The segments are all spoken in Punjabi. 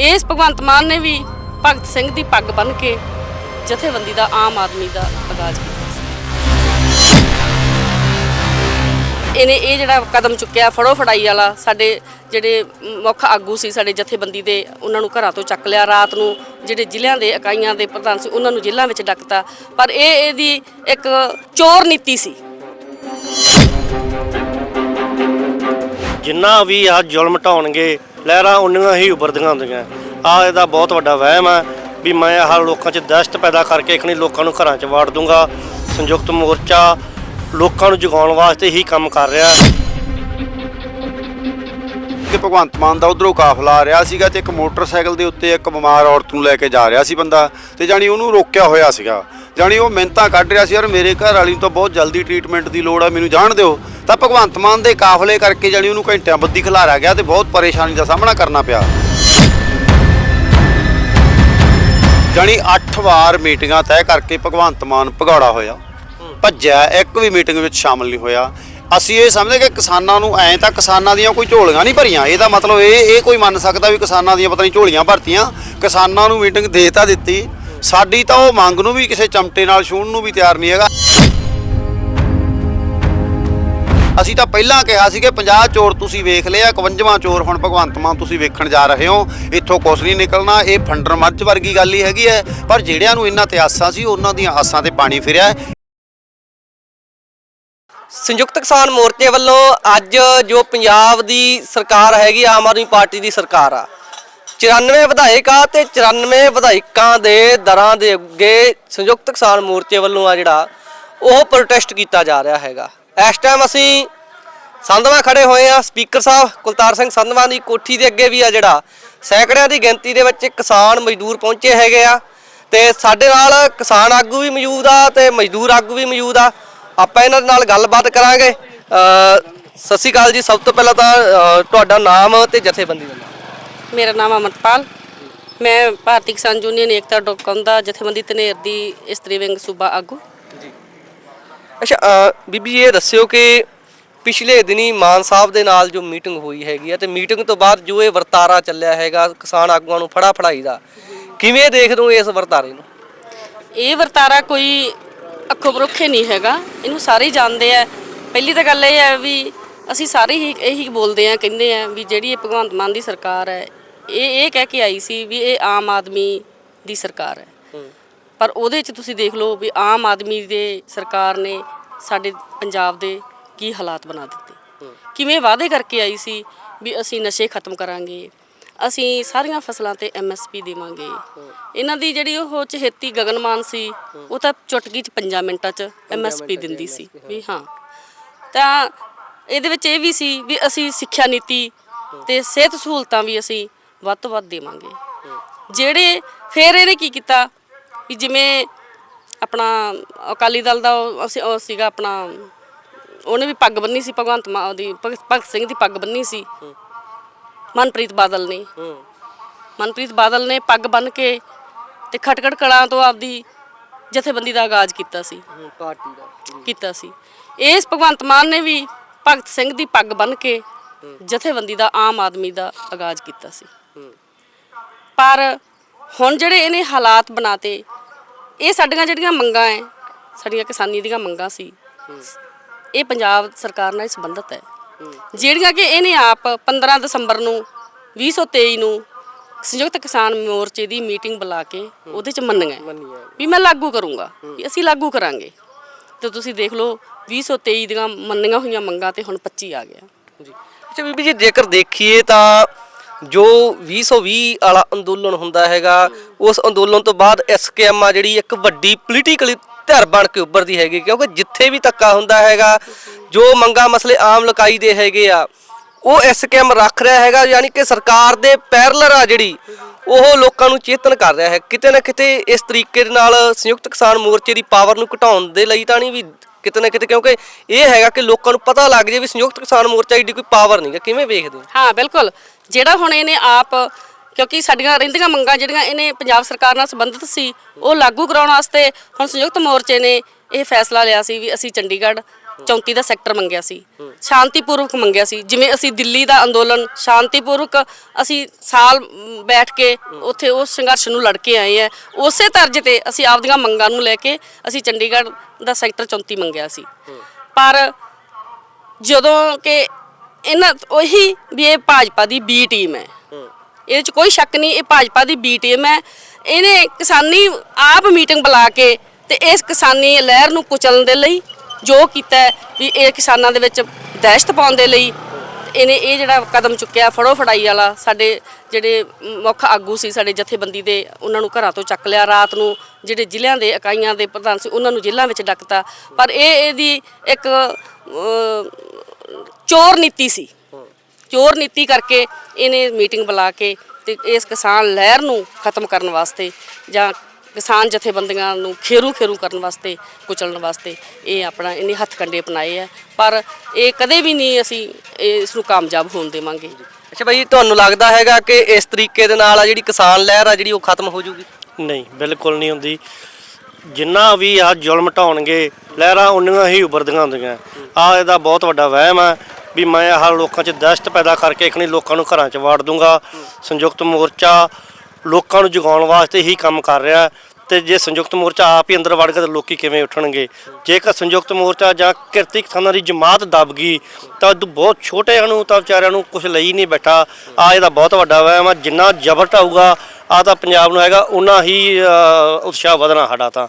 ਇਸ ਭਗਵੰਤ ਮਾਨ ਨੇ ਵੀ ਭਗਤ ਸਿੰਘ ਦੀ ਪੱਗ ਬੰਨ੍ਹ ਕੇ ਜਥੇਬੰਦੀ ਦਾ ਆਮ ਆਦਮੀ ਦਾ ਆਗਾਜ਼ ਕੀਤਾ ਸੀ। ਇਹਨੇ ਇਹ ਜਿਹੜਾ ਕਦਮ ਚੁੱਕਿਆ, ਫੜੋ ਫੜਾਈ ਵਾਲਾ, ਸਾਡੇ ਜਿਹੜੇ ਮੁੱਖ ਆਗੂ ਸੀ, ਸਾਡੇ ਜਥੇਬੰਦੀ ਦੇ, ਉਹਨਾਂ ਨੂੰ ਘਰਾਂ ਤੋਂ ਚੱਕ ਲਿਆ, ਰਾਤ ਨੂੰ ਜਿਹੜੇ ਜ਼ਿਲ੍ਹਿਆਂ ਦੇ ਇਕਾਈਆਂ ਦੇ ਪ੍ਰਧਾਨ ਸੀ, ਉਹਨਾਂ ਨੂੰ ਜੇਲ੍ਹਾਂ ਵਿੱਚ ਡੱਕਤਾ। ਪਰ ਇਹ ਇਹਦੀ ਇੱਕ ਚੋਰ ਨੀਤੀ ਸੀ। ਜਿੰਨਾ ਵੀ ਆ ਜ਼ੁਲਮ ਢਾਉਣਗੇ ਲਹਿਰਾਂ ਉਨੀਆਂ ਹੀ ਉਭਰਦੀਆਂ ਹੁੰਦੀਆਂ। ਆ ਇਹਦਾ ਬਹੁਤ ਵੱਡਾ ਵਹਿਮ ਹੈ ਵੀ ਮੈਂ ਆਹ ਲੋਕਾਂ 'ਚ ਦਹਿਸ਼ਤ ਪੈਦਾ ਕਰਕੇ ਇਖਣੀ ਲੋਕਾਂ ਨੂੰ ਘਰਾਂ 'ਚ ਵਾੜ ਦੂੰਗਾ। ਸੰਯੁਕਤ ਮੋਰਚਾ ਲੋਕਾਂ ਨੂੰ ਜਗਾਉਣ ਵਾਸਤੇ ਹੀ ਕੰਮ ਕਰ ਰਿਹਾ। ਕਿ ਭਗਵੰਤ ਮਾਨ ਦਾ ਉਧਰੋਂ ਕਾਫਲਾ ਆ ਰਿਹਾ ਸੀਗਾ ਤੇ ਇੱਕ ਮੋਟਰਸਾਈਕਲ ਦੇ ਉੱਤੇ ਇੱਕ ਬਿਮਾਰ ਔਰਤ ਨੂੰ ਲੈ ਕੇ ਜਾ ਰਿਹਾ ਸੀ ਬੰਦਾ ਤੇ ਜਾਣੀ ਉਹਨੂੰ ਰੋਕਿਆ ਹੋਇਆ ਸੀਗਾ। ਜਾਣੀ ਉਹ ਮਿੰਤਾ ਕੱਢ ਰਿਹਾ ਸੀ, ਯਾਰ ਮੇਰੇ ਘਰ ਵਾਲੀ ਨੂੰ ਤਾਂ ਬਹੁਤ ਜਲਦੀ ਟ੍ਰੀਟਮੈਂਟ ਦੀ ਲੋੜ ਆ, ਮੈਨੂੰ ਜਾਣ ਦਿਓ। ਤਾਂ ਭਗਵੰਤ ਮਾਨ ਦੇ ਕਾਫਲੇ ਕਰਕੇ ਜਾਣੀ ਉਹਨੂੰ ਘੰਟਿਆਂ ਬੱਦੀ ਖਿਲਾਰਿਆ ਗਿਆ ਤੇ ਬਹੁਤ ਪਰੇਸ਼ਾਨੀ ਦਾ ਸਾਹਮਣਾ ਕਰਨਾ ਪਿਆ। ਜਾਣੀ 8 ਵਾਰ ਮੀਟਿੰਗਾਂ ਤੈਅ ਕਰਕੇ ਭਗਵੰਤ ਮਾਨ ਭਗੌੜਾ ਹੋਇਆ। ਭੱਜਿਆ, ਇੱਕ ਵੀ ਮੀਟਿੰਗ ਵਿੱਚ ਸ਼ਾਮਲ ਨਹੀਂ ਹੋਇਆ। ਅਸੀਂ ਇਹ ਸਮਝਦੇ ਕਿ ਕਿਸਾਨਾਂ ਨੂੰ ਐਂ ਤਾਂ ਕਿਸਾਨਾਂ ਦੀਆਂ ਕੋਈ ਝੋਲੀਆਂ ਨਹੀਂ ਭਰੀਆਂ। ਇਹਦਾ ਮਤਲਬ ਇਹ ਇਹ ਕੋਈ ਮੰਨ ਸਕਦਾ ਵੀ ਕਿਸਾਨਾਂ ਦੀਆਂ ਪਤਾ ਨਹੀਂ ਝੋਲੀਆਂ ਭਰਤੀਆਂ। ਕਿਸਾਨਾਂ ਨੂੰ ਮੀਟਿੰਗ ਦੇ ਤਾਂ ਦਿੱਤੀ। ਸਾਡੀ ਤਾਂ ਉਹ ਮੰਗ ਨੂੰ ਵੀ ਕਿਸੇ ਚਮਟੇ ਨਾਲ ਛੂਹਣ ਨੂੰ ਵੀ ਤਿਆਰ ਨਹੀਂ ਹੈਗਾ। ਅਸੀਂ ਤਾਂ ਪਹਿਲਾਂ ਕਿਹਾ ਸੀ ਕਿ 50 ਚੋਰ ਤੁਸੀਂ ਵੇਖ ਲਿਆ 51ਵਾਂ ਚੋਰ ਹੁਣ ਭਗਵੰਤ ਮਾਨ ਤੁਸੀਂ ਵੇਖਣ ਜਾ ਰਹੇ ਹੋ। ਇੱਥੋਂ ਕੁਛ ਨਹੀਂ ਨਿਕਲਣਾ, ਇਹ ਫੰਡਰ ਮੱਝ ਵਰਗੀ ਗੱਲ ਹੀ ਹੈਗੀ ਹੈ। ਪਰ ਜਿਹੜਿਆਂ ਨੂੰ ਇਹਨਾਂ ਤੇ ਆਸਾਂ ਸੀ, ਉਹਨਾਂ ਦੀਆਂ ਆਸਾਂ ਤੇ ਪਾਣੀ ਫਿਰਿਆ। ਸੰਯੁਕਤ ਕਿਸਾਨ ਮੋਰਚੇ ਵੱਲੋਂ ਅੱਜ ਜੋ ਪੰਜਾਬ ਦੀ ਸਰਕਾਰ ਹੈਗੀ, ਆਮ ਆਦਮੀ ਪਾਰਟੀ ਦੀ ਸਰਕਾਰ ਆ 94 ਵਿਧਾਇਕ ਆ ਤੇ 94 ਵਿਧਾਇਕਾਂ ਦੇ ਦਰਾਂ ਦੇ ਅੱਗੇ ਸੰਯੁਕਤ ਕਿਸਾਨ ਮੋਰਚੇ ਵੱਲੋਂ ਆ ਜਿਹੜਾ, ਉਹ ਪ੍ਰੋਟੈਸਟ ਕੀਤਾ ਜਾ ਰਿਹਾ ਹੈਗਾ। ਇਸ ਟਾਈਮ ਅਸੀਂ ਸੰਧਵਾ ਖੜੇ ਹੋਏ ਆ ਸਪੀਕਰ ਸਾਹਿਬ ਕੁਲਤਾਰ ਸਿੰਘ ਸੰਧਵਾ ਦੀ ਕੋਠੀ ਦੇ ਅੱਗੇ ਵੀ ਆ ਜਿਹੜਾ, ਸੈਂਕੜਿਆਂ ਦੀ ਗਿਣਤੀ ਦੇ ਵਿੱਚ ਕਿਸਾਨ ਮਜ਼ਦੂਰ ਪਹੁੰਚੇ ਹੈਗੇ ਆ ਤੇ ਸਾਡੇ ਨਾਲ ਕਿਸਾਨ ਆਗੂ ਵੀ ਮੌਜੂਦ ਆ ਤੇ ਮਜ਼ਦੂਰ ਆਗੂ ਵੀ ਮੌਜੂਦ ਆ। ਆਪਾਂ ਇਹਨਾਂ ਨਾਲ ਗੱਲਬਾਤ ਕਰਾਂਗੇ। ਸਤਿ ਸ਼੍ਰੀ ਅਕਾਲ ਜੀ। ਸਭ ਤੋਂ ਪਹਿਲਾਂ ਤਾਂ ਤੁਹਾਡਾ ਨਾਮ ਤੇ ਜਥੇਬੰਦੀ ਦਾ ਮੇਰਾ ਨਾਮ ਅਮਰਪਾਲ। ਮੈਂ ਭਾਰਤੀ ਕਿਸਾਨ ਯੂਨੀਅਨ ਏਕਤਾ ਡੋਕਮ ਦਾ ਜਥੇਬੰਦੀ ਧਨੇਰ ਦੀ ਇਸਤਰੀ ਵਿੰਗ ਸੂਬਾ ਆਗੂ। ਅੱਛਾ ਬੀਬੀ ਇਹ ਦੱਸਿਓ ਕਿ ਪਿਛਲੇ ਦਿਨੀ ਮਾਨ ਸਾਹਿਬ ਦੇ ਨਾਲ ਜੋ ਮੀਟਿੰਗ ਹੋਈ ਹੈਗੀ ਆ ਤੇ ਮੀਟਿੰਗ ਤੋਂ ਬਾਅਦ ਜੋ ਇਹ ਵਰਤਾਰਾ ਚੱਲਿਆ ਹੈਗਾ ਕਿਸਾਨ ਆਗੂਆਂ ਨੂੰ ਫੜਾ ਫੜਾਈ ਦਾ ਕਿਵੇਂ ਦੇਖਦੇ ਹੋ ਇਸ ਵਰਤਾਰੇ ਨੂੰ? ਇਹ ਵਰਤਾਰਾ ਕੋਈ ਅੱਖੋਂ ਪਰੋਖੇ ਨਹੀਂ ਹੈਗਾ ਇਹਨੂੰ ਸਾਰੇ ਹੀ ਜਾਣਦੇ ਆ। ਪਹਿਲੀ ਤਾਂ ਗੱਲ ਇਹ ਹੈ ਵੀ ਅਸੀਂ ਸਾਰੇ ਹੀ ਇਹੀ ਬੋਲਦੇ ਆ ਕਹਿੰਦੇ ਆ ਵੀ ਜਿਹੜੀ ਇਹ ਭਗਵੰਤ ਮਾਨ ਦੀ ਸਰਕਾਰ ਹੈ ਇਹ ਇਹ ਕਹਿ ਕੇ ਆਈ ਸੀ ਵੀ ਇਹ ਆਮ ਆਦਮੀ ਦੀ ਸਰਕਾਰ ਹੈ। ਪਰ ਉਹਦੇ 'ਚ ਤੁਸੀਂ ਦੇਖ ਲਓ ਵੀ ਆਮ ਆਦਮੀ ਦੇ ਸਰਕਾਰ ਨੇ ਸਾਡੇ ਪੰਜਾਬ ਦੇ ਕੀ ਹਾਲਾਤ ਬਣਾ ਦਿੱਤੇ। ਕਿਵੇਂ ਵਾਅਦੇ ਕਰਕੇ ਆਈ ਸੀ ਵੀ ਅਸੀਂ ਨਸ਼ੇ ਖਤਮ ਕਰਾਂਗੇ ਅਸੀਂ ਸਾਰੀਆਂ ਫਸਲਾਂ ਤੇ ਐਮਐਸਪੀ ਦੇਵਾਂਗੇ। ਇਹਨਾਂ ਦੀ ਜਿਹੜੀ ਉਹ ਚਹੇਤੀ ਗਗਨਮਾਨ ਸੀ ਉਹ ਤਾਂ ਚੁਟਕੀ ਚ 5 ਮਿੰਟਾਂ ਚ ਐਮਐਸਪੀ ਦਿੰਦੀ ਸੀ ਵੀ ਹਾਂ। ਤਾਂ ਇਹਦੇ ਵਿੱਚ ਇਹ ਵੀ ਸੀ ਵੀ ਅਸੀਂ ਸਿੱਖਿਆ ਨੀਤੀ ਤੇ ਸਿਹਤ ਸਹੂਲਤਾਂ ਵੀ ਅਸੀਂ ਵੱਧ ਤੋਂ ਵੱਧ ਦੇਵਾਂਗੇ। ਜਿਹੜੇ ਫਿਰ ਇਹਨੇ ਕੀ ਕੀਤਾ ਵੀ ਜਿਵੇਂ ਆਪਣਾ ਅਕਾਲੀ ਦਲ ਦਾ ਉਹ ਅਸੀਂ- ਉਹ ਸੀਗਾ ਆਪਣਾ ਉਹਨੇ ਵੀ ਪੱਗ ਬੰਨੀ ਸੀ ਭਗਵੰਤ ਮਾਨ ਉਹਦੀ ਭਗਤ ਭਗਤ ਸਿੰਘ ਦੀ ਪੱਗ ਬੰਨੀ ਸੀ। ਮਨਪ੍ਰੀਤ ਬਾਦਲ ਨੇ। ਮਨਪ੍ਰੀਤ ਬਾਦਲ ਨੇ ਪੱਗ ਬੰਨ ਕੇ ਤੇ ਖਟਕੜ ਕਲਾਂ ਤੋਂ ਆਪਦੀ ਜਥੇਬੰਦੀ ਦਾ ਆਗਾਜ਼ ਕੀਤਾ ਸੀ। ਪਾਰਟੀ ਦਾ। ਕੀਤਾ ਸੀ। ਇਸ ਭਗਵੰਤ ਮਾਨ ਨੇ ਵੀ ਭਗਤ ਸਿੰਘ ਦੀ ਪੱਗ ਬੰਨ ਕੇ ਜਥੇਬੰਦੀ ਦਾ ਆਮ ਆਦਮੀ ਦਾ ਆਗਾਜ਼ ਕੀਤਾ ਸੀ। ਪਰ ਹੁਣ ਜਿਹੜੇ ਇਹਨੇ ਹਾਲਾਤ ਬਣਾਤੇ ਇਹ ਸਾਡੀਆਂ ਜਿਹੜੀਆਂ ਮੰਗਾਂ ਐ ਸਾਡੀਆਂ ਕਿਸਾਨੀ ਦੀਆਂ ਮੰਗਾਂ ਸੀ ਇਹ ਪੰਜਾਬ ਸਰਕਾਰ ਨਾਲ ਸੰਬੰਧਿਤ ਹੈ ਜਿਹੜੀਆਂ ਕਿ ਇਹਨੇ ਆਪ 15 ਦਸੰਬਰ ਨੂੰ 2023 ਨੂੰ ਸੰਯੁਕਤ ਕਿਸਾਨ ਮੋਰਚੇ ਦੀ ਮੀਟਿੰਗ ਬੁਲਾ ਕੇ ਉਹਦੇ ਚ ਮੰਨੀਆਂ ਵੀ ਮੈਂ ਲਾਗੂ ਕਰੂੰਗਾ ਵੀ ਅਸੀਂ ਲਾਗੂ ਕਰਾਂਗੇ। ਤੇ ਤੁਸੀਂ ਦੇਖ ਲਓ 2023 ਦੀਆਂ ਮੰਨੀਆਂ ਹੋਈਆਂ ਮੰਗਾਂ ਤੇ ਹੁਣ 25 ਆ ਗਿਆ। ਜੀ। ਅੱਛਾ ਬੀਬੀ ਜੀ ਜੇਕਰ ਦੇਖੀਏ ਤਾਂ ਜੋ 2020 ਵਾਲਾ ਅੰਦੋਲਨ ਹੁੰਦਾ ਹੈਗਾ ਉਸ ਅੰਦੋਲਨ ਤੋਂ ਬਾਅਦ ਐਸਕੇਐਮ ਆ ਜਿਹੜੀ ਇੱਕ ਵੱਡੀ ਪੋਲੀਟੀਕਲੀ ਧਿਰ ਬਣ ਕੇ ਉੱਭਰਦੀ ਹੈਗੀ ਕਿਉਂਕਿ ਜਿੱਥੇ ਵੀ ਧੱਕਾ ਹੁੰਦਾ ਹੈਗਾ, ਜੋ ਮੰਗਾ ਮਸਲੇ ਆਮ ਲਕਾਈ ਦੇ ਹੈਗੇ ਆ, ਉਹ ਐਸਕੇਐਮ ਰੱਖ ਰਿਹਾ ਹੈਗਾ, ਯਾਨੀ ਕਿ ਸਰਕਾਰ ਦੇ ਪੈਰਲਰ ਆ ਜਿਹੜੀ, ਉਹ ਲੋਕਾਂ ਨੂੰ ਚੇਤਨ ਕਰ ਰਿਹਾ ਹੈ। ਕਿਤੇ ਨਾ ਕਿਤੇ ਇਸ ਤਰੀਕੇ ਦੇ ਨਾਲ ਸੰਯੁਕਤ ਕਿਸਾਨ ਮੋਰਚੇ ਦੀ ਪਾਵਰ ਨੂੰ ਘਟਾਉਣ ਦੇ ਲਈ ਤਾਂ ਨਹੀਂ ਵੀ ਕਿਤੇ ਨਾ ਕਿਤੇ, ਕਿਉਂਕਿ ਇਹ ਹੈਗਾ ਕਿ ਲੋਕਾਂ ਨੂੰ ਪਤਾ ਲੱਗ ਜੇ ਵੀ ਸੰਯੁਕਤ ਕਿਸਾਨ ਮੋਰਚਾ ਏਡੀ ਕੋਈ ਪਾਵਰ ਨਹੀਂਗਾ ਕਿਵੇਂ ਵੇਖਦੇ ਹਾਂ, ਬਿਲਕੁਲ। ਜਿਹੜਾ ਹੁਣ ਇਹਨੇ ਆਪ ਕਿਉਂਕਿ ਸਾਡੀਆਂ ਰਹਿੰਦੀਆਂ ਮੰਗਾਂ ਜਿਹੜੀਆਂ ਇਹਨੇ ਪੰਜਾਬ ਸਰਕਾਰ ਨਾਲ ਸੰਬੰਧਿਤ ਸੀ, ਉਹ ਲਾਗੂ ਕਰਾਉਣ ਵਾਸਤੇ ਹੁਣ ਸੰਯੁਕਤ ਮੋਰਚੇ ਨੇ ਇਹ ਫੈਸਲਾ ਲਿਆ ਸੀ ਵੀ ਅਸੀਂ ਚੰਡੀਗੜ੍ਹ 34 ਦਾ ਸੈਕਟਰ ਮੰਗਿਆ ਸੀ, ਸ਼ਾਂਤੀਪੂਰਵਕ ਮੰਗਿਆ ਸੀ। ਜਿਵੇਂ ਅਸੀਂ ਦਿੱਲੀ ਦਾ ਅੰਦੋਲਨ ਸ਼ਾਂਤੀਪੂਰਵਕ ਅਸੀਂ ਸਾਲ ਬੈਠ ਕੇ ਉੱਥੇ ਉਸ ਸੰਘਰਸ਼ ਨੂੰ ਲੜ ਕੇ ਆਏ ਆ, ਉਸੇ ਤਰਜ ਤੇ ਅਸੀਂ ਆਪਦੀਆਂ ਮੰਗਾਂ ਨੂੰ ਲੈ ਕੇ ਅਸੀਂ ਚੰਡੀਗੜ੍ਹ ਦਾ ਸੈਕਟਰ 34 ਮੰਗਿਆ ਸੀ। ਪਰ ਜਦੋਂ ਕਿ ਇਹਨਾਂ ਉਹੀ ਵੀ ਇਹ ਭਾਜਪਾ ਦੀ ਬੀ ਟੀਮ ਹੈ। ਇਹਦੇ ਚ ਕੋਈ ਸ਼ੱਕ ਨਹੀਂ, ਇਹ ਭਾਜਪਾ ਦੀ ਬੀ ਟੀਮ ਹੈ। ਇਹਨੇ ਕਿਸਾਨੀ ਆਪ ਮੀਟਿੰਗ ਬੁਲਾ ਕੇ ਤੇ ਇਸ ਕਿਸਾਨੀ ਲਹਿਰ ਨੂੰ ਕੁਚਲਣ ਦੇ ਲਈ ਜੋ ਕੀਤਾ ਵੀ ਇਹ ਕਿਸਾਨਾਂ ਦੇ ਵਿੱਚ ਦਹਿਸ਼ਤ ਪਾਉਣ ਦੇ ਲਈ ਇਹਨੇ ਇਹ ਜਿਹੜਾ ਕਦਮ ਚੁੱਕਿਆ, ਫੜੋ ਫੜਾਈ ਵਾਲਾ, ਸਾਡੇ ਜਿਹੜੇ ਮੁੱਖ ਆਗੂ ਸੀ, ਸਾਡੇ ਜਥੇਬੰਦੀ ਦੇ, ਉਹਨਾਂ ਨੂੰ ਘਰਾਂ ਤੋਂ ਚੱਕ ਲਿਆ, ਰਾਤ ਨੂੰ ਜਿਹੜੇ ਜ਼ਿਲ੍ਹਿਆਂ ਦੇ ਇਕਾਈਆਂ ਦੇ ਪ੍ਰਧਾਨ ਸੀ, ਉਹਨਾਂ ਨੂੰ ਜੇਲ੍ਹਾਂ ਵਿੱਚ ਡੱਕਤਾ। ਪਰ ਇਹ ਇਹਦੀ ਇੱਕ ਚੋਰ ਨੀਤੀ ਸੀ। ਚੋਰ ਨੀਤੀ ਕਰਕੇ ਇਹਨੇ ਮੀਟਿੰਗ ਬੁਲਾ ਕੇ ਤੇ ਇਸ ਕਿਸਾਨ ਲਹਿਰ ਨੂੰ ਖਤਮ ਕਰਨ ਵਾਸਤੇ ਜਾਂ ਕਿਸਾਨ ਜਥੇਬੰਦੀਆਂ ਨੂੰ ਖੇਰੂ ਖੇਰੂ ਕਰਨ ਵਾਸਤੇ ਕੁਚਲਣ ਵਾਸਤੇ ਇਹ ਆਪਣਾ ਇਹਨੇ ਹੱਥ ਕੰਡੇ ਅਪਣਾਏ ਆ। ਪਰ ਇਹ ਕਦੇ ਵੀ ਨਹੀਂ ਅਸੀਂ ਇਸ ਨੂੰ ਕਾਮਯਾਬ ਹੋਣ ਦੇਵਾਂਗੇ। ਅੱਛਾ ਭਾਈ ਤੁਹਾਨੂੰ ਲੱਗਦਾ ਹੈਗਾ ਕਿ ਇਸ ਤਰੀਕੇ ਦੇ ਨਾਲ ਆ ਜਿਹੜੀ ਕਿਸਾਨ ਲਹਿਰ ਆ ਜਿਹੜੀ ਉਹ ਖਤਮ ਹੋ ਜੂਗੀ? ਨਹੀਂ ਬਿਲਕੁਲ ਨਹੀਂ ਹੁੰਦੀ। ਜਿੰਨਾ ਵੀ ਆ ਜ਼ੁਲਮ ਢਾਉਣਗੇ ਲਹਿਰਾਂ ਉਨੀਆਂ ਹੀ ਉੱਭਰਦੀਆਂ ਹੁੰਦੀਆਂ। ਆ ਇਹਦਾ ਬਹੁਤ ਵੱਡਾ ਵਹਿਮ ਹੈ ਵੀ ਮੈਂ ਆਹ ਲੋਕਾਂ 'ਚ ਦਹਿਸ਼ਤ ਪੈਦਾ ਕਰਕੇ ਇਖਣੀ ਲੋਕਾਂ ਨੂੰ ਘਰਾਂ 'ਚ ਵਾੜ ਦੂੰਗਾ। ਸੰਯੁਕਤ ਮੋਰਚਾ ਲੋਕਾਂ ਨੂੰ ਜਗਾਉਣ ਵਾਸਤੇ ਹੀ ਕੰਮ ਕਰ ਰਿਹਾ ਤੇ ਜੇ ਸੰਯੁਕਤ ਮੋਰਚਾ ਆਪ ਹੀ ਅੰਦਰ ਵੜ ਗਿਆ ਤਾਂ ਲੋਕੀ ਕਿਵੇਂ ਉੱਠਣਗੇ? ਜੇਕਰ ਸੰਯੁਕਤ ਮੋਰਚਾ ਜਾਂ ਕਿਰਤੀ ਕਿਸਾਨਾਂ ਦੀ ਜਮਾਤ ਦਬ ਗਈ, ਤਾਂ ਉਦੋਂ ਬਹੁਤ ਛੋਟਿਆਂ ਨੂੰ, ਤਾਂ ਵਿਚਾਰਿਆਂ ਨੂੰ ਕੁਝ ਲਈ ਨਹੀਂ ਬੈਠਾ। ਆ ਇਹਦਾ ਬਹੁਤ ਵੱਡਾ ਵਹਿਮ ਆ। ਜਿੰਨਾ ਜ਼ਬਰ ਢਾਊਗਾ, ਆ ਤਾਂ ਪੰਜਾਬ ਨੂੰ ਹੈਗਾ ਉਨਾ ਹੀ ਉਤਸ਼ਾਹ ਵਧਣਾ ਸਾਡਾ ਤਾਂ।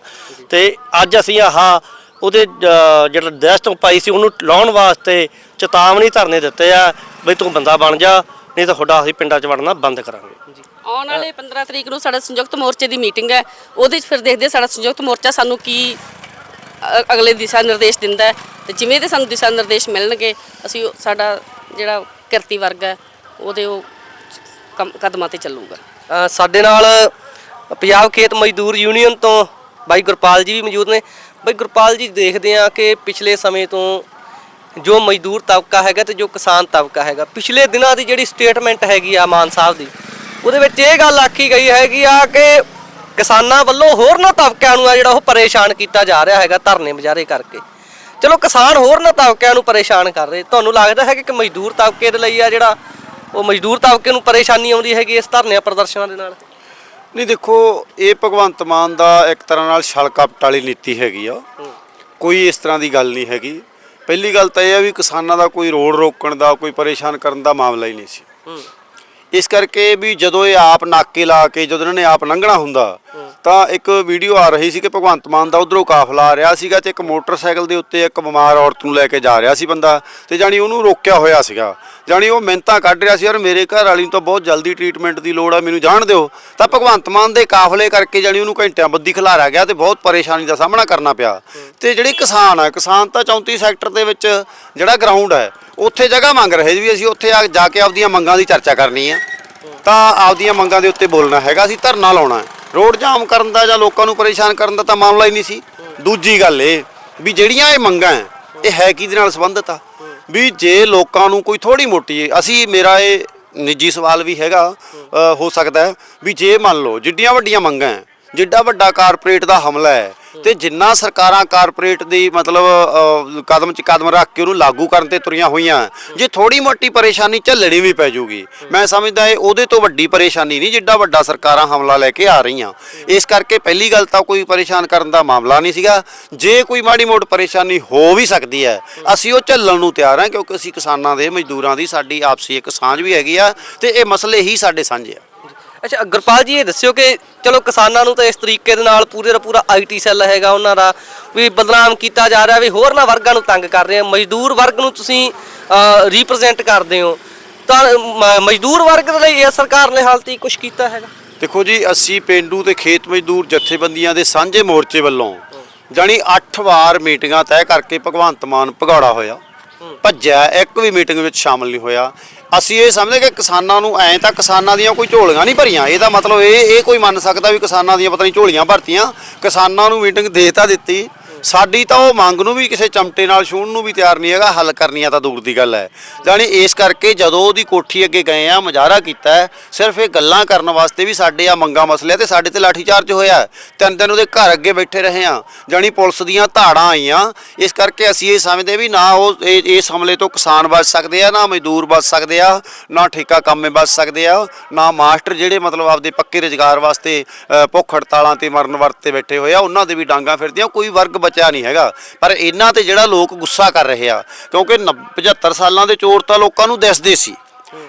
ਤੇ ਅੱਜ ਅਸੀਂ ਆਹ ਉਹਦੇ ਜਿਹੜਾ ਦਹਿਸ਼ਤ ਪਾਈ ਸੀ, ਉਹਨੂੰ ਲਾਉਣ ਵਾਸਤੇ ਚੇਤਾਵਨੀ ਧਰਨੇ ਦਿੱਤੇ ਆ ਬਈ ਤੂੰ ਬੰਦਾ ਬਣ ਜਾ ਨਹੀਂ ਤਾਂ ਤੁਹਾਡਾ ਅਸੀਂ ਪਿੰਡਾਂ 'ਚ ਵੜਨਾ ਬੰਦ ਕਰਾਂਗੇ। ਆਉਣ ਵਾਲੇ 15 ਤਰੀਕ ਨੂੰ ਸਾਡਾ ਸੰਯੁਕਤ ਮੋਰਚੇ ਦੀ ਮੀਟਿੰਗ ਹੈ ਉਹਦੇ 'ਚ ਫਿਰ ਦੇਖਦੇ ਸਾਡਾ ਸੰਯੁਕਤ ਮੋਰਚਾ ਸਾਨੂੰ ਕੀ ਅਗਲੇ ਦਿਸ਼ਾ ਨਿਰਦੇਸ਼ ਦਿੰਦਾ ਹੈ ਤੇ ਜਿਵੇਂ ਦੇ ਸਾਨੂੰ ਦਿਸ਼ਾ ਨਿਰਦੇਸ਼ ਮਿਲਣਗੇ ਅਸੀਂ ਉਹ- ਸਾਡਾ ਜਿਹੜਾ ਕਿਰਤੀ ਵਰਗ ਹੈ ਉਹਦੇ ਉਹ ਕਦਮਾਂ ਤੇ ਚੱਲੂਗਾ। ਸਾਡੇ ਨਾਲ ਪੰਜਾਬ ਖੇਤ ਮਜ਼ਦੂਰ ਯੂਨੀਅਨ ਤੋਂ ਬਾਈ ਗੁਰਪਾਲ ਜੀ ਵੀ ਮੌਜੂਦ ਨੇ। ਬਾਈ ਗੁਰਪਾਲ ਜੀ ਦੇਖਦੇ ਆ ਕਿ ਪਿਛਲੇ ਸਮੇਂ ਤੋਂ ਜੋ ਮਜ਼ਦੂਰ ਤਬਕਾ ਹੈਗਾ ਤੇ ਜੋ ਕਿਸਾਨ ਤਬਕਾ ਹੈਗਾ ਪਿਛਲੇ ਦਿਨਾਂ ਦੀ ਜਿਹੜੀ ਸਟੇਟਮੈਂਟ ਹੈਗੀ ਆ ਮਾਨ ਸਾਹਿਬ ਦੀ ਉਹਦੇ ਵਿੱਚ ਇਹ ਗੱਲ ਆਖੀ ਗਈ ਹੈਗੀ ਆ ਕਿ ਕਿਸਾਨਾਂ ਵੱਲੋਂ ਹੋਰਨਾਂ ਤਬਕਿਆਂ ਨੂੰ ਆ ਜਿਹੜਾ ਉਹ ਪਰੇਸ਼ਾਨ ਕੀਤਾ ਜਾ ਰਿਹਾ ਹੈਗਾ ਧਰਨੇ ਮੁਜ਼ਾਹਰੇ ਕਰਕੇ। ਚਲੋ ਕਿਸਾਨ ਹੋਰਨਾਂ ਤਬਕਿਆਂ ਨੂੰ ਪਰੇਸ਼ਾਨ ਕਰ ਰਹੇ ਤੁਹਾਨੂੰ ਲੱਗਦਾ ਹੈ ਕਿ ਮਜ਼ਦੂਰ ਤਬਕੇ ਦੇ ਲਈ ਆ ਜਿਹੜਾ ਉਹ ਮਜ਼ਦੂਰ ਤਬਕੇ ਨੂੰ ਪਰੇਸ਼ਾਨੀ ਆਉਂਦੀ ਹੈਗੀ ਇਸ ਧਰਨਿਆਂ ਪ੍ਰਦਰਸ਼ਨਾਂ ਦੇ ਨਾਲ? ਨਹੀਂ ਦੇਖੋ ਇਹ ਭਗਵੰਤ ਮਾਨ ਦਾ ਇੱਕ ਤਰ੍ਹਾਂ ਨਾਲ ਛਲ ਕਪਟ ਵਾਲੀ ਨੀਤੀ ਹੈਗੀ ਆ। ਕੋਈ ਇਸ ਤਰ੍ਹਾਂ ਦੀ ਗੱਲ ਨਹੀਂ ਹੈਗੀ। ਪਹਿਲੀ ਗੱਲ ਤਾਂ ਇਹ ਆ ਵੀ ਕਿਸਾਨਾਂ ਦਾ ਕੋਈ ਰੋਡ ਰੋਕਣ ਦਾ ਕੋਈ ਪਰੇਸ਼ਾਨ ਕਰਨ ਦਾ ਮਾਮਲਾ ਹੀ ਨਹੀਂ ਸੀ। ਇਸ ਕਰਕੇ ਵੀ ਜਦੋਂ ਇਹ ਆਪ ਨਾਕੇ ਲਾ ਕੇ ਜਦੋਂ ਇਹਨਾਂ ਨੇ ਆਪ ਲੰਘਣਾ ਹੁੰਦਾ ਤਾਂ ਇੱਕ ਵੀਡੀਓ ਆ ਰਹੀ ਸੀ ਕਿ ਭਗਵੰਤ ਮਾਨ ਦਾ ਉਧਰੋਂ ਕਾਫਲਾ ਆ ਰਿਹਾ ਸੀਗਾ ਤੇ ਇੱਕ ਮੋਟਰਸਾਈਕਲ ਦੇ ਉੱਤੇ ਇੱਕ ਬਿਮਾਰ ਔਰਤ ਨੂੰ ਲੈ ਕੇ ਜਾ ਰਿਹਾ ਸੀ ਬੰਦਾ ਤੇ ਜਾਣੀ ਉਹਨੂੰ ਰੋਕਿਆ ਹੋਇਆ ਸੀਗਾ। ਜਾਣੀ ਉਹ ਮਿੰਤਾ ਕੱਢ ਰਿਹਾ ਸੀ, ਯਾਰ ਮੇਰੇ ਘਰ ਵਾਲੀ ਨੂੰ ਤਾਂ ਬਹੁਤ ਜਲਦੀ ਟ੍ਰੀਟਮੈਂਟ ਦੀ ਲੋੜ ਆ, ਮੈਨੂੰ ਜਾਣ ਦਿਓ। ਤਾਂ ਭਗਵੰਤ ਮਾਨ ਦੇ ਕਾਫਲੇ ਕਰਕੇ ਜਾਣੀ ਉਹਨੂੰ ਘੰਟਿਆਂ ਬੱਦੀ ਖਿਲਾਰਿਆ ਗਿਆ ਤੇ ਬਹੁਤ ਪਰੇਸ਼ਾਨੀ ਦਾ ਸਾਹਮਣਾ ਕਰਨਾ ਪਿਆ। ਤੇ ਜਿਹੜੀ ਕਿਸਾਨ ਆ, ਕਿਸਾਨ ਤਾਂ 34 ਸੈਕਟਰ ਦੇ ਵਿੱਚ ਜਿਹੜਾ ਗਰਾਊਂਡ ਹੈ, ਉੱਥੇ ਜਗ੍ਹਾ ਮੰਗ ਰਹੇ ਵੀ ਅਸੀਂ ਉੱਥੇ ਆ ਜਾ ਕੇ ਆਪਦੀਆਂ ਮੰਗਾਂ ਦੀ ਚਰਚਾ ਕਰਨੀ ਆ। ਤਾਂ ਆਪਦੀਆਂ ਮੰਗਾਂ ਦੇ ਉੱਤੇ ਬੋਲਣਾ ਹੈਗਾ ਅਸੀਂ ਧਰਨਾ ਲਾਉਣਾ। ਹੈ ਰੋਡ ਜਾਮ ਕਰਨ ਦਾ ਜਾਂ ਲੋਕਾਂ ਨੂੰ ਪਰੇਸ਼ਾਨ ਕਰਨ ਦਾ ਤਾਂ ਮਾਮਲਾ ਹੀ ਨਹੀਂ ਸੀ। ਦੂਜੀ ਗੱਲ ਇਹ ਵੀ ਜਿਹੜੀਆਂ ਇਹ ਮੰਗਾਂ ਇਹ ਹੈ ਕਿਹਦੇ ਨਾਲ ਸੰਬੰਧਿਤ ਆ? ਵੀ ਜੇ ਲੋਕਾਂ ਨੂੰ ਕੋਈ ਥੋੜੀ ਮੋਟੀ ਅਸੀਂ ਮੇਰਾ ਇਹ ਨਿੱਜੀ ਸਵਾਲ ਵੀ ਹੈਗਾ ਹੋ ਸਕਦਾ ਵੀ ਜੇ ਮੰਨ ਲਓ ਜਿੱਡੀਆਂ ਵੱਡੀਆਂ ਮੰਗਾਂ ਜਿੱਡਾ ਵੱਡਾ ਕਾਰਪੋਰੇਟ ਦਾ ਹਮਲਾ ਹੈ ਤੇ ਜਿੰਨਾ ਸਰਕਾਰਾਂ ਕਾਰਪੋਰੇਟ ਦੀ ਮਤਲਬ ਕਦਮ 'ਚ ਕਦਮ ਰੱਖ ਕੇ ਉਹਨੂੰ ਲਾਗੂ ਕਰਨ ਤੇ ਤੁਰੀਆਂ ਹੋਈਆਂ, ਜੇ ਥੋੜੀ ਮੋਟੀ ਪਰੇਸ਼ਾਨੀ ਝੱਲਣੀ ਵੀ ਪੈ ਜੂਗੀ। ਮੈਂ ਸਮਝਦਾ ਇਹ ਉਹਦੇ ਤੋਂ ਵੱਡੀ ਪਰੇਸ਼ਾਨੀ ਨਹੀਂ ਜਿੱਡਾ ਵੱਡਾ ਸਰਕਾਰਾਂ ਹਮਲਾ ਲੈ ਕੇ ਆ ਰਹੀਆਂ। ਇਸ ਕਰਕੇ ਪਹਿਲੀ ਗੱਲ ਤਾਂ ਕੋਈ ਪਰੇਸ਼ਾਨ ਕਰਨ ਦਾ ਮਾਮਲਾ ਨਹੀਂ ਸੀਗਾ। ਜੇ ਕੋਈ ਮਾੜੀ ਮੋਟ ਪਰੇਸ਼ਾਨੀ ਹੋ ਵੀ ਸਕਦੀ ਹੈ, ਅਸੀਂ ਉਹ ਝੱਲਣ ਨੂੰ ਤਿਆਰ ਹਾਂ ਕਿਉਂਕਿ ਅਸੀਂ ਕਿਸਾਨਾਂ ਦੇ, ਮਜ਼ਦੂਰਾਂ ਦੀ ਸਾਡੀ ਆਪਸੀ ਇੱਕ ਸਾਂਝ ਵੀ ਹੈਗੀ ਆ ਤੇ ਇਹ ਮਸਲੇ ਹੀ ਸਾਡੇ ਸਾਂਝੇ ਆ। ਅੱਛਾ ਗੁਰਪਾਲ ਜੀ ਇਹ ਦੱਸਿਓ ਕਿ ਚਲੋ ਕਿਸਾਨਾਂ ਨੂੰ ਤਾਂ ਇਸ ਤਰੀਕੇ ਦੇ ਨਾਲ ਪੂਰੇ ਦਾ ਪੂਰਾ ਆਈਟੀ ਸੈੱਲ ਹੈਗਾ ਉਹਨਾਂ ਦਾ, ਵੀ ਬਦਨਾਮ ਕੀਤਾ ਜਾ ਰਿਹਾ, ਵੀ ਹੋਰਨਾਂ ਵਰਗਾਂ ਨੂੰ ਤੰਗ ਕਰ ਰਹੇ ਆ। ਮਜ਼ਦੂਰ ਵਰਗ ਨੂੰ ਤੁਸੀਂ ਰਿਪਰੈਜ਼ੈਂਟ ਕਰਦੇ ਹੋ। ਤਾਂ, ਮ- ਮਜ਼ਦੂਰ ਵਰਗ ਦੇ ਲਈ ਇਹ ਸਰਕਾਰ ਨੇ ਹਾਲ ਤੱਕ ਕੁਝ ਕੀਤਾ ਹੈਗਾ? ਦੇਖੋ ਜੀ, ਅਸੀਂ ਪਿੰਡੂ ਤੇ ਖੇਤ ਮਜ਼ਦੂਰ ਜਥੇਬੰਦੀਆਂ ਦੇ ਸਾਂਝੇ ਮੋਰਚੇ ਵੱਲੋਂ ਜਾਣੀ 8 ਵਾਰ ਮੀਟਿੰਗਾਂ ਤੈਅ ਕਰਕੇ ਭਗਵੰਤ ਮਾਨ ਭਗੌੜਾ ਹੋਇਆ। ਭੱਜਿਆ, ਇੱਕ ਵੀ ਮੀਟਿੰਗ ਵਿੱਚ ਸ਼ਾਮਲ ਨਹੀਂ ਹੋਇਆ। ਅਸੀਂ ਇਹ ਸਮਝਦੇ ਕਿ ਕਿਸਾਨਾਂ ਨੂੰ ਐਂ ਤਾਂ ਕਿਸਾਨਾਂ ਦੀਆਂ ਕੋਈ ਝੋਲੀਆਂ ਨਹੀਂ ਭਰੀਆਂ। ਇਹਦਾ ਮਤਲਬ ਇਹ ਇਹ ਕੋਈ ਮੰਨ ਸਕਦਾ ਵੀ ਕਿਸਾਨਾਂ ਦੀਆਂ ਪਤਾ ਨਹੀਂ ਝੋਲੀਆਂ ਭਰਤੀਆਂ। ਕਿਸਾਨਾਂ ਨੂੰ ਮੀਟਿੰਗ ਦੇਤਾ ਦਿੱਤੀ। ਸਾਡੀ ਤਾਂ ਉਹ ਮੰਗ ਨੂੰ ਵੀ ਕਿਸੇ ਚਮਟੇ ਨਾਲ ਛੂਹਣ ਨੂੰ ਵੀ ਤਿਆਰ ਨਹੀਂ ਹੈਗਾ, ਹੱਲ ਕਰਨੀਆਂ ਤਾਂ ਦੂਰ ਦੀ ਗੱਲ ਹੈ ਜਾਣੀ ਇਸ ਕਰਕੇ ਜਦੋਂ ਉਹਦੀ ਕੋਠੀ ਅੱਗੇ ਗਏ ਆ, ਮੁਜ਼ਾਹਰਾ ਕੀਤਾ ਸਿਰਫ ਇਹ ਗੱਲਾਂ ਕਰਨ ਵਾਸਤੇ ਵੀ ਸਾਡੇ ਆ ਮੰਗਾ ਮਸਲੇ ਤੇ ਸਾਡੇ ਤੇ ਲਾਠੀ ਚਾਰਜ ਹੋਇਆ ਹੈ। ਤਿੰਨ ਦਿਨ ਉਹਦੇ ਘਰ ਅੱਗੇ ਬੈਠੇ ਰਹੇ ਆ ਜਾਣੀ ਪੁਲਿਸ ਦੀਆਂ ਧਾੜਾਂ ਆਈਆਂ ਇਸ ਕਰਕੇ ਅਸੀਂ ਇਹ ਸਮਝਦੇ ਵੀ ਨਾ ਉਹ ਇਹ- ਇਸ ਹਮਲੇ ਤੋਂ ਕਿਸਾਨ ਬਚ ਸਕਦੇ ਆ, ਨਾ ਮਜ਼ਦੂਰ ਬਚ ਸਕਦੇ ਆ, ਨਾ ਠੇਕਾ ਕੰਮੇ ਬਚ ਸਕਦੇ ਆ, ਨਾ ਮਾਸਟਰ ਜਿਹੜੇ ਮਤਲਬ ਆਪਦੇ ਪੱਕੇ ਰੁਜ਼ਗਾਰ ਵਾਸਤੇ ਭੁੱਖ ਹੜਤਾਲਾਂ ਤੇ ਮਰਨ ਵਰਤ ਤੇ ਬੈਠੇ ਹੋਏ ਆ, ਉਹਨਾਂ ਦੇ ਵੀ ਡਾਂਗਾ ਫਿਰਦੀਆਂ, ਕੋਈ ਵਰਗ ਬਚਿਆ ਨਹੀਂ ਹੈਗਾ। ਪਰ ਇਹਨਾਂ ਤੇ ਜਿਹੜਾ ਲੋਕ ਗੁੱਸਾ ਕਰ ਰਹੇ ਆ, ਕਿਉਂਕਿ 75 ਸਾਲਾਂ ਦੇ ਚੋਰ ਤਾਂ ਲੋਕਾਂ ਨੂੰ ਦਿਸਦੇ ਸੀ।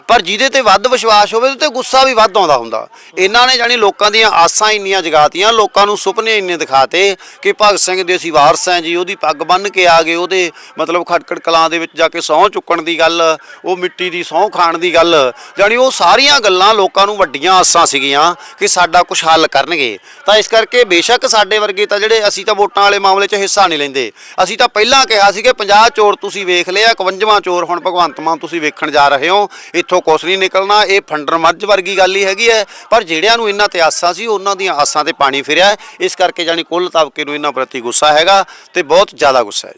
ਪਰ ਜਿਹਦੇ ਤੇ ਵੱਧ ਵਿਸ਼ਵਾਸ ਹੋਵੇ, ਉਹਦੇ ਤੇ ਗੁੱਸਾ ਵੀ ਵੱਧ ਆਉਂਦਾ ਹੁੰਦਾ। ਇਹਨਾਂ ਨੇ ਜਾਨੀ ਲੋਕਾਂ ਦੀਆਂ ਆਸਾਂ ਇੰਨੀਆਂ ਜਗਾਤੀਆਂ, ਲੋਕਾਂ ਨੂੰ ਸੁਪਨੇ ਇੰਨੇ ਦਿਖਾਤੇ ਕਿ ਭਗਤ ਸਿੰਘ ਦੇ ਅਸੀਂ ਵਾਰਸ ਹਾਂ ਜੀ, ਉਹਦੀ ਪੱਗ ਬੰਨ੍ਹ ਕੇ ਆ ਗਏ, ਉਹਦੇ ਮਤਲਬ ਖਟਕੜ ਕਲਾਂ ਦੇ ਵਿੱਚ ਜਾ ਕੇ ਸਹੁੰ ਚੁੱਕਣ ਦੀ ਗੱਲ, ਉਹ ਮਿੱਟੀ ਦੀ ਸਹੁੰ ਖਾਣ ਦੀ ਗੱਲ ਜਾਨੀ ਉਹ ਸਾਰੀਆਂ ਗੱਲਾਂ ਲੋਕਾਂ ਨੂੰ ਵੱਡੀਆਂ ਆਸਾਂ ਸੀਗੀਆਂ ਕਿ ਸਾਡਾ ਕੁਝ ਹੱਲ ਕਰਨਗੇ। ਤਾਂ ਇਸ ਕਰਕੇ ਬੇਸ਼ੱਕ ਸਾਡੇ ਵਰਗੇ ਤਾਂ ਜਿਹੜੇ ਅਸੀਂ ਤਾਂ ਵੋਟਾਂ ਵਾਲੇ ਮਾਮਲੇ 'ਚ ਹਿੱਸਾ ਨਹੀਂ ਲੈਂਦੇ। ਅਸੀਂ ਤਾਂ ਪਹਿਲਾਂ ਕਿਹਾ ਸੀ ਕਿ 50 ਚੋਰ ਤੁਸੀਂ ਵੇਖ ਲਿਆ 51ਵਾਂ ਚੋਰ ਹੁਣ ਭਗਵੰਤ ਮਾਨ ਤੁਸੀਂ ਵੇਖਣ ਜਾ ਰਹੇ ਹੋ ਇੱਥੋਂ ਕੁਛ ਨਹੀਂ ਨਿਕਲਣਾ, ਇਹ ਫੰਡਰ ਮੱਝ ਵਰਗੀ ਗੱਲ ਹੀ ਹੈਗੀ ਹੈ। ਪਰ ਜਿਹੜਿਆਂ ਨੂੰ ਇਹਨਾਂ ਤੇ ਆਸਾਂ ਸੀ, ਉਹਨਾਂ ਦੀਆਂ ਆਸਾਂ ਤੇ ਪਾਣੀ ਫਿਰਿਆ ਇਸ ਕਰਕੇ ਜਾਨੀ ਕੁੱਲ ਤਬਕੇ ਨੂੰ ਇਹਨਾਂ ਪ੍ਰਤੀ ਗੁੱਸਾ ਹੈਗਾ ਤੇ ਬਹੁਤ ਜ਼ਿਆਦਾ ਗੁੱਸਾ ਹੈ।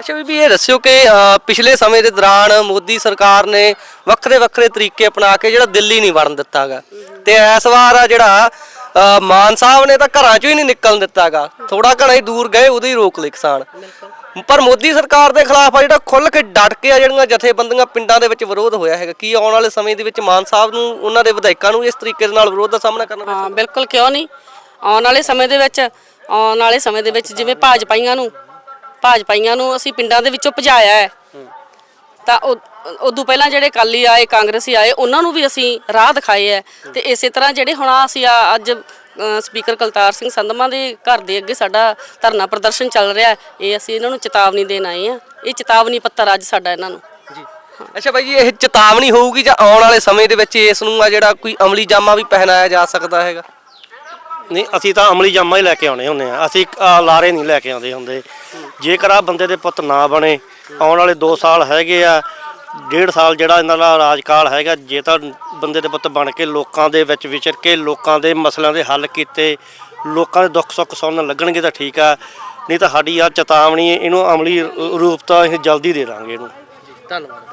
ਅੱਛਾ ਬੀਬੀ ਇਹ ਦੱਸਿਓ ਕਿ ਅ, ਪਿਛਲੇ ਸਮੇਂ ਦੇ ਦੌਰਾਨ ਮੋਦੀ ਸਰਕਾਰ ਨੇ ਵੱਖਰੇ ਵੱਖਰੇ ਤਰੀਕੇ ਅਪਣਾ ਕੇ ਜਿਹੜਾ ਦਿੱਲੀ ਨਹੀਂ ਵੜਨ ਦਿੱਤਾਗਾ। ਤੇ ਇਸ ਵਾਰ ਆ ਜਿਹੜਾ ਅ, ਮਾਨ ਸਾਹਿਬ ਨੇ ਤਾਂ ਘਰਾਂ ਚੋਂ ਹੀ ਨਹੀਂ ਨਿਕਲਣ ਦਿੱਤਾਗਾ। ਥੋੜਾ ਘਣਾ ਹੀ ਦੂਰ ਗਏ ਉਹਦੇ ਹੀ ਰੋਕ ਲਏ ਕਿਸਾਨ ਪਰ ਮੋਦੀ ਸਰਕਾਰ ਦੇ ਖਿਲਾਫ ਆ ਜਿਹੜਾ ਖੁੱਲ ਕੇ ਡਟ ਕੇ ਆ ਜਿਹੜੀਆਂ ਜਥੇਬੰਦੀਆਂ ਪਿੰਡਾਂ ਦੇ ਵਿੱਚ ਵਿਰੋਧ ਹੋਇਆ ਹੈਗਾ ਕੀ ਆਉਣ ਵਾਲੇ ਸਮੇਂ ਦੇ ਵਿੱਚ ਮਾਨ ਸਾਹਿਬ ਨੂੰ ਉਹਨਾਂ ਦੇ ਵਿਧਾਇਕਾਂ ਨੂੰ ਇਸ ਤਰੀਕੇ ਦੇ ਨਾਲ ਵਿਰੋਧ ਦਾ ਸਾਹਮਣਾ ਕਰਨਾ ਹਾਂ ਬਿਲਕੁਲ ਕਿਉਂ ਨਹੀਂ? ਆਉਣ ਵਾਲੇ ਸਮੇਂ ਦੇ ਵਿੱਚ ਆਉਣ ਵਾਲੇ ਸਮੇਂ ਦੇ ਵਿੱਚ ਜਿਵੇਂ ਭਾਜਪਾਈਆਂ ਨੂੰ ਭਾਜਪਾਈਆਂ ਨੂੰ ਅਸੀਂ ਪਿੰਡਾਂ ਦੇ ਵਿੱਚੋਂ ਭਜਾਇਆ ਹੈ। ਤਾਂ ਉਹ- ਉਦੋਂ ਪਹਿਲਾਂ ਜਿਹੜੇ ਅਕਾਲੀ ਆਏ ਕਾਂਗਰਸੀ ਆਏ ਉਹਨਾਂ ਨੂੰ ਵੀ ਅਸੀਂ ਰਾਹ ਦਿਖਾਏ ਹੈ। ਤੇ ਇਸੇ ਤਰ੍ਹਾਂ ਜਿਹੜੇ ਹੁਣ ਅਸੀਂ ਆ ਅੱਜ ਸਪੀਕਰ ਕਲਤਾਰ ਸਿੰਘ ਸੰਧਮਾ ਦੇ ਘਰ ਦੇ ਅੱਗੇ ਸਾਡਾ ਧਰਨਾ ਪ੍ਰਦਰਸ਼ਨ ਚੱਲ ਰਿਹਾ ਹੈ, ਇਹ ਅਸੀਂ ਇਹਨਾਂ ਨੂੰ ਚੇਤਾਵਨੀ ਦੇਣ ਆਏ ਆ ਇਹ ਚੇਤਾਵਨੀ ਪੱਤਰ ਅੱਜ ਸਾਡਾ ਇਹਨਾਂ ਨੂੰ। ਜੀ। ਅੱਛਾ ਬਾਈ ਜੀ ਇਹ ਚੇਤਾਵਨੀ ਹੋਊਗੀ ਜਾਂ ਆਉਣ ਵਾਲੇ ਸਮੇਂ ਦੇ ਵਿੱਚ ਇਸ ਨੂੰ ਆ ਜਿਹੜਾ ਕੋਈ ਅਮਲੀ ਜਾਮਾ ਵੀ ਪਹਿਨਾਇਆ ਜਾ ਸਕਦਾ ਹੈਗਾ? ਨਹੀਂ ਅਸੀਂ ਤਾਂ ਅਮਲੀ ਜਾਮਾ ਹੀ ਲੈ ਕੇ ਆਉਣੇ ਹੁੰਦੇ ਆ ਅਸੀਂ ਲਾਰੇ ਨਹੀਂ ਲੈ ਕੇ ਆਉਂਦੇ ਹੁੰਦੇ। ਜੇਕਰ ਆ ਬੰਦੇ ਦੇ ਪੁੱਤ ਨਾ ਬਣੇ, ਆਉਣ ਵਾਲੇ 2 ਸਾਲ ਹੈਗੇ ਆ, ਡੇਢ ਸਾਲ ਜਿਹੜਾ ਇਹਨਾਂ ਦਾ ਰਾਜਕਾਲ ਹੈਗਾ, ਜੇ ਤਾਂ ਬੰਦੇ ਦੇ ਪੁੱਤ ਬਣ ਕੇ ਲੋਕਾਂ ਦੇ ਵਿੱਚ ਵਿਚਰ ਕੇ, ਲੋਕਾਂ ਦੇ ਮਸਲਿਆਂ ਦੇ ਹੱਲ ਕੀਤੇ, ਲੋਕਾਂ ਦੇ ਦੁੱਖ ਸੁੱਖ ਸੁਣਨ ਲੱਗਣਗੇ ਤਾਂ ਠੀਕ ਆ, ਨਹੀਂ ਤਾਂ ਸਾਡੀ ਆ ਚੇਤਾਵਨੀ, ਇਹਨੂੰ ਅਮਲੀ ਰੂਪ ਤਾਂ ਅਸੀਂ ਜਲਦੀ ਦੇ ਦਾਂਗੇ ਇਹਨੂੰ। ਧੰਨਵਾਦ।